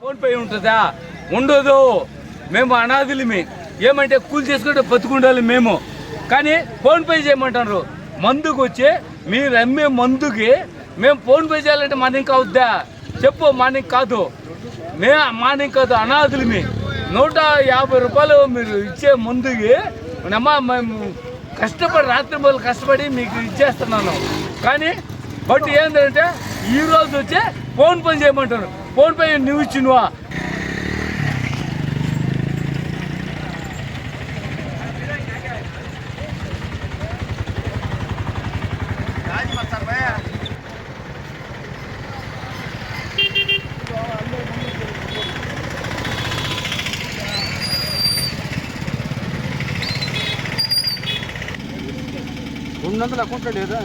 Phone pay ఉంటుందా? ఉండదు. మేము అనాథులమే. ఏమంటే కూలి చేసుకుంటే బతుకుండాలి మేము. కానీ ఫోన్ పే చేయమంటారు. మందుకు వచ్చి మీరు అమ్మే మందుకి మేము ఫోన్ పే చేయాలంటే మనకి అవుద్దా చెప్పు మనకి కాదు. మే మనకి కాదు అనాథులమే. నూట యాభై రూపాయలు మీరు ఇచ్చే మందుకి అమ్మా మేము కష్టపడి రాత్రి మొదలు కష్టపడి మీకు ఇచ్చేస్తున్నాను. కానీ బట్ ఏంటంటే ఈరోజు వచ్చే వచ్చి ఫోన్ పని చేయమంటారు. ఫోన్ పే నువ్వు ఇచ్చినవా రెండు వందల అకౌంట్లో లేదా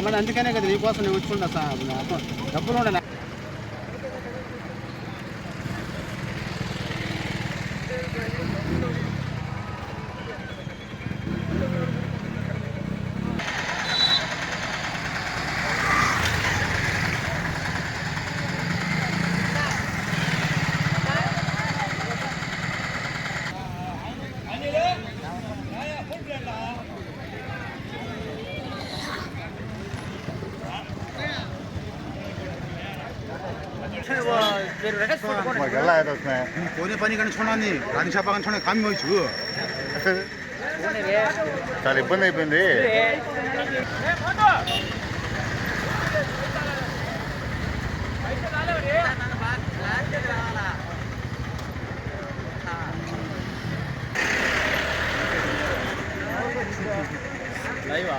మరి అందుకనే కదా నీకోసం నేను వచ్చుకుంటా సార్ డబ్బులు అకౌంట్ మనకి ಎಲ್ಲ ಆಯ್ತು ಕೋನೆ ಪನಿ ಕಣಿಸ್ಕೊಂಡಿ ರಾಣಿ ಶಾಪ ಕಣಿಸ್ಕೊಂಡು ಕಾಮಿ ಹೋಯ್ತು చాలా ఇబ్బంది అయిపోయింది లైవా